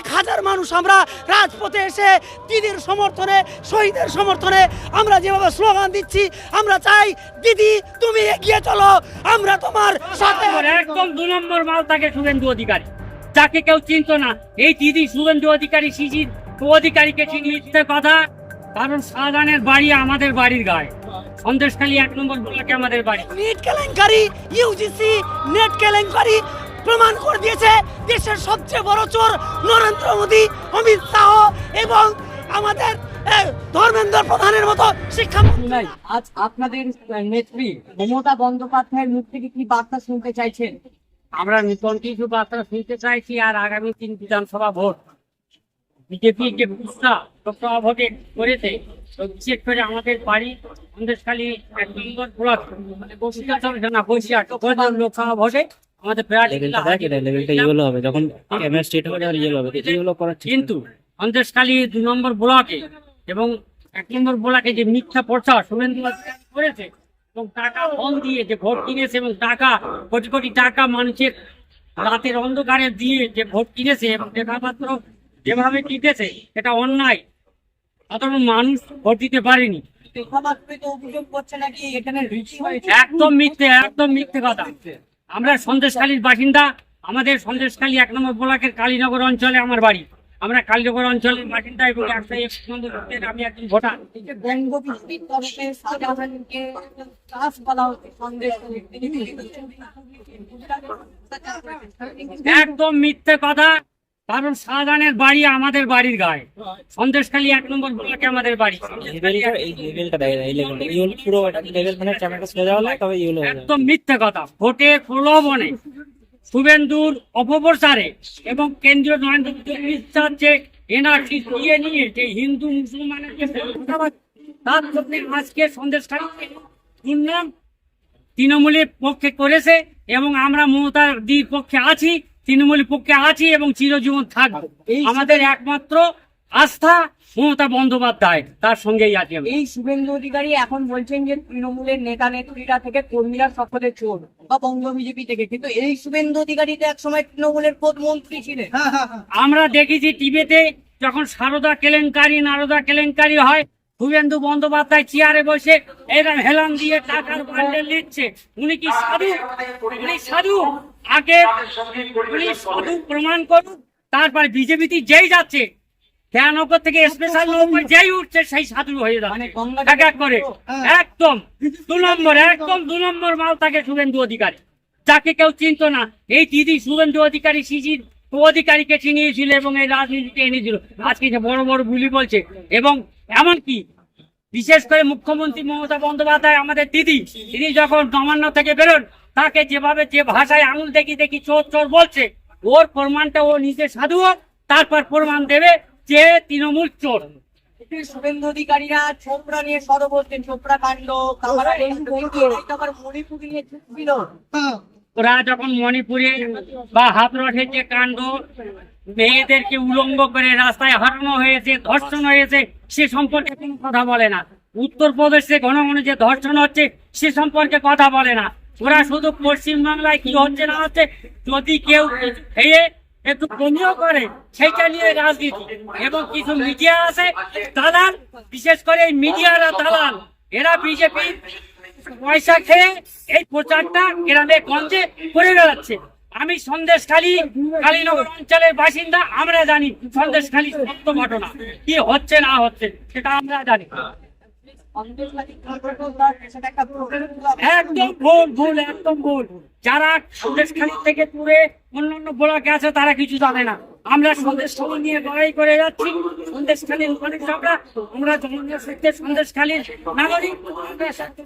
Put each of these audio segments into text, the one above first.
কয়েক হাজার মানুষ আমরা রাজপথে এসে দিদির সমর্থনে শহীদের সমর্থনে আমরা যেভাবে স্লোগান দিচ্ছি আমরা চাই দিদি তুমি এগিয়ে চলো আমরা তোমার সাথে একদম দু নম্বর মাল থাকে শুভেন্দু অধিকারী। যাকে কেউ চিনত না এই দিদি শুভেন্দু অধিকারী শিশির অধিকারীকে চিনিয়ে কথা কারণ শাহজাহানের বাড়ি আমাদের বাড়ির গায়ে। সন্দেশখালী এক নম্বর ব্লকে আমাদের বাড়ি। নিট কেলেঙ্কারি ইউজিসি নেট কেলেঙ্কারি প্রমাণ করে দিয়েছে দেশের সবচেয়ে বড় চোর নরেন্দ্র মোদী, অমিত শাহ এবং আমাদের ধর্মেন্দ্র প্রধানের মতো শিক্ষামন্ত্রী। নাই আজ আপনাদের নেত্রী মমতা বন্দ্যোপাধ্যায়ের মুখ থেকে কি বার্তা শুনতে চাইছেন? আমরা নতুন কিছু বার্তা শুনতে চাইছি আর আগামী তিন বিধানসভা ভোট। বিজেপি যে কুৎসা লোকসভা ভোটে করেছে বিশেষ করে আমাদের বাড়ি সন্দেশখালী এক নম্বর ব্লক মানে বসিরহাট হবে না বসিরহাট, লোকসভা ভোটে আমাদের লেভেলটা দেখ এটা লেভেলটা ইয়েলো হবে যখন ক্যামেরা স্ট্রেট হবে তখন ইয়েলো হবে ইয়েলো করার কিন্তু সন্দেশখালী দু নম্বর ব্লকে এবং এক নম্বর ব্লকে যে মিথ্যা প্রচার শুভেন্দু অধিকারী করেছে এবং টাকা ফোন দিয়ে যে ভোট কিনেছে এবং টাকা কোটি কোটি টাকা মানুষের রাতের অন্ধকারে দিয়ে যে ভোট কিনেছে এবং লেখাপত্র যেভাবে কিনেছে এটা অন্যায়। সাধারণ মানুষ ভোট দিতে পারেনি। কথাবার্তা তো অভিযোগ করছে নাকি এখানে রিচি হয়েছে? একদম মিথ্যে একদম মিথ্যে কথা। আমরা সন্দেশখালীর বাসিন্দা, আমাদের সন্দেশখালী এক নম্বর ব্লকের কালীনগর অঞ্চলে আমার বাড়ি। আমরা কালীনগর অঞ্চলের বাসিন্দা এবং আমি একজন ভোটার। একদম মিথ্যে কথা। কারণ শাহজাহানের বাড়ি আমাদের বাড়ির গায়ে। সন্দেশখালী এক নম্বর ব্লকে আমাদের বাড়ি। মানে একদম মিথ্যে কথা। ভোটে প্রলোভনে শুভেন্দুর অপপ্রচারে এবং কেন্দ্রীয় নরেন্দ্র মোদী অমিত শাহ যে এনআরসি দিয়ে নিয়ে যে হিন্দু মুসলমানের যে তার জন্য আজকে সন্দেশখালী শুনলাম তৃণমূলের পক্ষে করেছে এবং আমরা মমতার দির পক্ষে আছি। তৃণমূলের পক্ষে আছি এবং চিরজীবন থাকব। আমাদের একমাত্র আস্থা মমতা বন্দ্যোপাধ্যায় তার সঙ্গেই আছি আমি। এই শুভেন্দু অধিকারী এখন বলছেন যে তৃণমূলের নেতা নেত্রীরা থেকে কর্মীরা সকলে চোর বা বঙ্গ বিজেপি থেকে। কিন্তু এই শুভেন্দু অধিকারী তো একসময় তৃণমূলের প্রধানমন্ত্রী ছিলেন। আমরা দেখেছি টিভিতে যখন সারদা কেলেঙ্কারি নারদা কেলেঙ্কারি হয় শুভেন্দু বন্দ্যোপাধ্যায় চেয়ারে বসে এরকম হেলান দিয়ে টাকার বান্ডেল নিচ্ছে। উনি কি সাধু? উনি সাধু? আগে উনি সাধু প্রমাণ করুন তারপর বিজেপিতে যেই যাচ্ছে থেকে স্পেশাল নৌকায় যেই উঠছে সেই সাধু হয়ে মানে যাচ্ছে এক এক করে। একদম দু নম্বর একদম দু নম্বর মাল থাকে শুভেন্দু অধিকারী। যাকে কেউ চিনতো না। এই দিদি শুভেন্দু অধিকারী শিশির অধিকারীকে চিনিয়েছিল এবং এই রাজনীতিতে এনেছিল। আজকে বড় বড় বুলি বলছে এবং এমনকি বিশেষ করে মুখ্যমন্ত্রী মমতা বন্দ্যোপাধ্যায় আমাদের দিদি তিনি যখন নবান্ন থেকে বেরোন তাকে যেভাবে যে ভাষায় আঙুল দেখি দেখি চোর চোর বলছে ওর প্রমাণটা ও নিজে সাধু হোক, তারপর প্রমাণ দেবে যে তৃণমূল চোর। শুভেন্দু অধিকারীরা চোপড়া নিয়ে সদ বলছেন চোপড়া কাণ্ড মণিপুর নিয়ে ওরা যখন মণিপুরে বা হাতরঠের যে কাণ্ড মেয়েদেরকে উলঙ্গ করে রাস্তায় হারানো হয়েছে, ধর্ষণ হয়েছে, সে সম্পর্কে কোনো কথা বলে না। উত্তরপ্রদেশে ঘন ঘন যে ধর্ষণ হচ্ছে, সে সম্পর্কে কথা বলে না। ওরা শুধু পশ্চিমবাংলায় কি হচ্ছে না হচ্ছে, যদি কেউ খেয়ে একটু বমিও করে, সেইটা নিয়ে রাজনীতি। এবং কিছু মিডিয়া আছে, দালাল, বিশেষ করে এই মিডিয়ারা দালাল। এরা বিজেপি পয়সা খেয়ে এই প্রচারটা গ্রামে গঞ্জে করে বেড়াচ্ছে। আমি সন্দেশখালী কালীনগর অঞ্চলের বাসিন্দা, আমরা জানি সন্দেশখালী সত্য ঘটনা কি হচ্ছে না হচ্ছে, সেটা আমরা জানি। একদম ভুল ভুল, একদম ভুল। যারা সন্দেশখালী থেকে দূরে অন্যান্য ব্লকে আছে তারা কিছু জানে না। আমরা সন্দেশখালী নিয়ে লড়াই করে যাচ্ছি। সন্দেশখালীর মানুষ আমরা আমরা জনসূত্রে সন্দেশখালীর নাগরিক।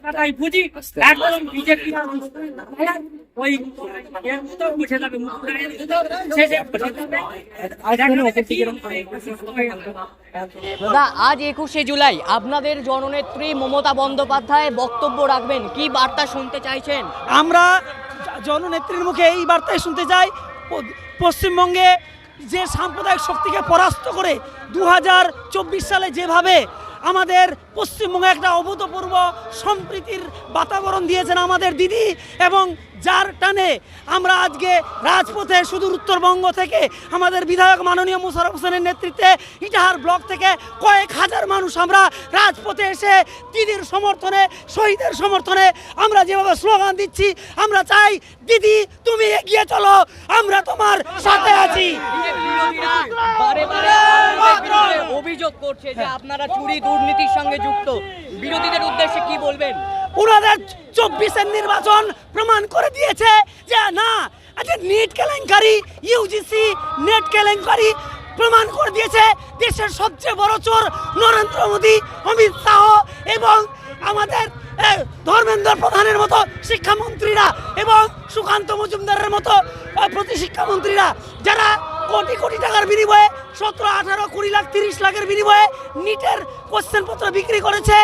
আমরা বুঝি। একদম বিজেপি ওই যাবে। দাদা আজ একুশে জুলাই। আপনাদের জননেত্রী মমতা বন্দ্যোপাধ্যায় বক্তব্য রাখবেন। কি বার্তা শুনতে চাইছেন? আমরা জননেত্রীর মুখে এই বার্তায় শুনতে চাই। পশ্চিমবঙ্গে যে সাম্প্রদায়িক শক্তিকে পরাস্ত করে দু হাজার চব্বিশ সালে যেভাবে আমাদের পশ্চিমবঙ্গে একটা অভূতপূর্ব সম্প্রীতির বাতাবরণ দিয়েছেন আমাদের দিদি এবং যার টানে আমরা আজকে রাজপথে সুদূর উত্তরবঙ্গ থেকে আমাদের বিধায়ক মাননীয় মুশারফ হোসেনের নেতৃত্বে ইটাহার ব্লক থেকে কয়েক হাজার মানুষ আমরা রাজপথে এসে দিদির সমর্থনে, শহীদের সমর্থনে আমরা যেভাবে স্লোগান দিচ্ছি, আমরা চাই, দিদি, তুমি এগিয়ে চলো, আমরা তোমার সাথে আছি। অভিযোগ করছে যে আপনারা চুরি দুর্নীতির সঙ্গে যুক্ত। বিরোধীদের উদ্দেশ্যে কি বলবেন? ওনাদের চব্বিশের নির্বাচন প্রমাণ করে দিয়েছে যে না আচ্ছা নেট কেলেঙ্কারি ইউজিসি নেট কেলেঙ্কারি প্রমাণ করে দিয়েছে দেশের সবচেয়ে বড় চোর নরেন্দ্র মোদী, অমিত শাহ এবং আমাদের ধর্মেন্দ্র প্রধানের মতো শিক্ষামন্ত্রীরা এবং সুকান্ত মজুমদারের মতো প্রতি শিক্ষামন্ত্রীরা যারা কোটি কোটি টাকার বিনিময়ে সতেরো, আঠারো, কুড়ি লাখ, তিরিশ লাখের বিনিময়ে নিটের কোশ্চেন পত্র বিক্রি করেছে।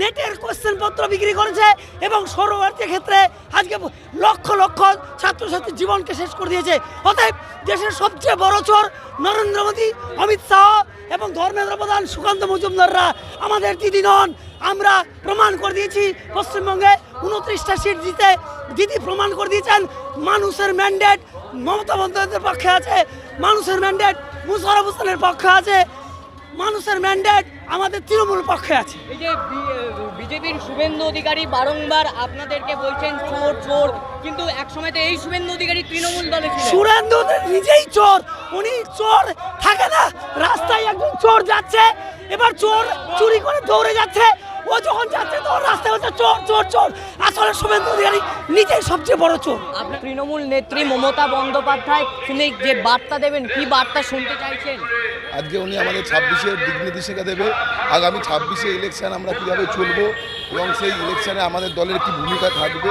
নেটের কোশ্চেন পত্র বিক্রি করেছে এবং সৌরভারতীয় ক্ষেত্রে আজকে লক্ষ লক্ষ ছাত্রছাত্রীর জীবনকে শেষ করে দিয়েছে। অতএব দেশের সবচেয়ে বড় চোর নরেন্দ্র মোদী, অমিত শাহ এবং ধর্মেন্দ্র প্রধান সুকান্ত মজুমদাররা আমাদের দিদি নন, আমরা প্রমাণ করে দিয়েছি পশ্চিমবঙ্গে উনত্রিশটা সিট জিতে দিদি প্রমাণ করে দিয়েছেন, মানুষের ম্যান্ডেট মমতা বন্দ্যোপাধ্যায়ের পক্ষে আছে, মানুষের ম্যান্ডেট মুশারফ হোসেনের পক্ষে আছে মানুষের ম্যান্ডেট আমাদের তৃণমূল পক্ষে আছে। এই যে বিজেপির শুভেন্দু অধিকারী বারংবার আপনাদেরকে বলছেন চোর চোর। কিন্তু এক সময় তো এই শুভেন্দু অধিকারী তৃণমূল দলে সুরেন্দু নিজেই চোর। উনি চোর থাকে না। রাস্তায় একজন চোর যাচ্ছে এবার চোর চুরি করে দৌড়ে যাচ্ছে। ও যখন যাচ্ছে তখন রাস্তায় বলছে চোর চোর চোর। আসলে শুভেন্দু অধিকারী নিজেই সবচেয়ে বড় চোর। আপনার তৃণমূল নেত্রী মমতা বন্দ্যোপাধ্যায় তিনি যে বার্তা দেবেন কি বার্তা শুনতে চাইছেন? আজকে উনি আমাদের ছাব্বিশের দিক নির্দেশিকা দেবে। আগামী ছাব্বিশে ইলেকশন আমরা কীভাবে চলবো এবং সেই ইলেকশনে আমাদের দলের কি ভূমিকা থাকবে?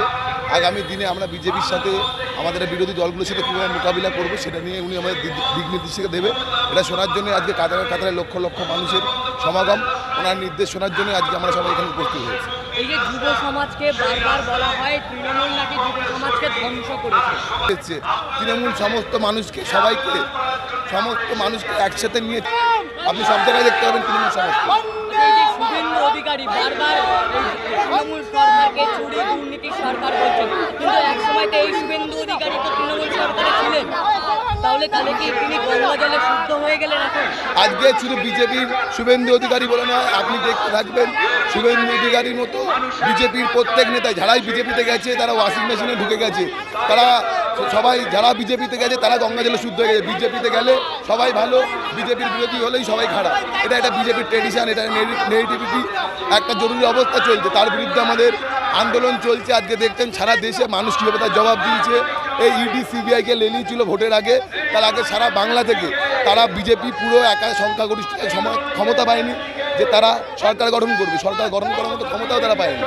আগামী দিনে আমরা বিজেপির সাথে আমাদের বিরোধী দলগুলোর সাথে কীভাবে মোকাবিলা করব সেটা নিয়ে উনি আমাদের দিক নির্দেশিকা দেবে। এটা শোনার জন্য আজকে কাতারে কাতারে লক্ষ লক্ষ মানুষের সমাগম ওনার নির্দেশ শোনার জন্য আজকে আমরা সবাই এখানে উপস্থিত হয়েছি। এই যে যুব সমাজকে বারবার বলা হয় তৃণমূল নাকি যুব সমাজকে ধ্বংস করেছে? তৃণমূল সমস্ত মানুষকে সবাইকে সমস্ত মানুষকে একসাথে নিয়ে আপনি সব জায়গায় দেখতে পাবেন তৃণমূল সমাজ এই অধিকারী বারবার তৃণমূল সরকারকে চুরি দুর্নীতির সরকার বলছেন কিন্তু এক সময় তো এই শুভেন্দু অধিকারী তো তৃণমূল সরকারে ছিলেন। আজকে শুধু বিজেপির শুভেন্দু অধিকারী বলে নয়, আপনি দেখতে থাকবেন, শুভেন্দু অধিকারীর মতো বিজেপির প্রত্যেক নেতা যারাই বিজেপিতে গেছে, তারা ওয়াশিং মেশিনে ঢুকে গেছে। তারা সবাই, যারা বিজেপিতে গেছে, তারা গঙ্গা জলে শুদ্ধ হয়ে গেছে। বিজেপিতে গেলে সবাই ভালো, বিজেপির বিরোধী হলেই সবাই খারাপ। এটা একটা বিজেপির ট্রেডিশন এটা নেগেটিভিটি একটা জরুরি অবস্থা চলছে। তার বিরুদ্ধে আমাদের আন্দোলন চলছে। আজকে দেখতেন সারা দেশে মানুষ কীভাবে তার জবাব দিয়েছে। এই ইডি সিবিআইকে লেলিয়েছিল ভোটের আগে, তার আগে সারা বাংলা থেকে তারা বিজেপি পুরো একা সংখ্যাগরিষ্ঠ ক্ষমতা পায়নি, যে তারা সরকার গঠন করবে। সরকার গঠন করার মতো ক্ষমতাও তারা পায়নি।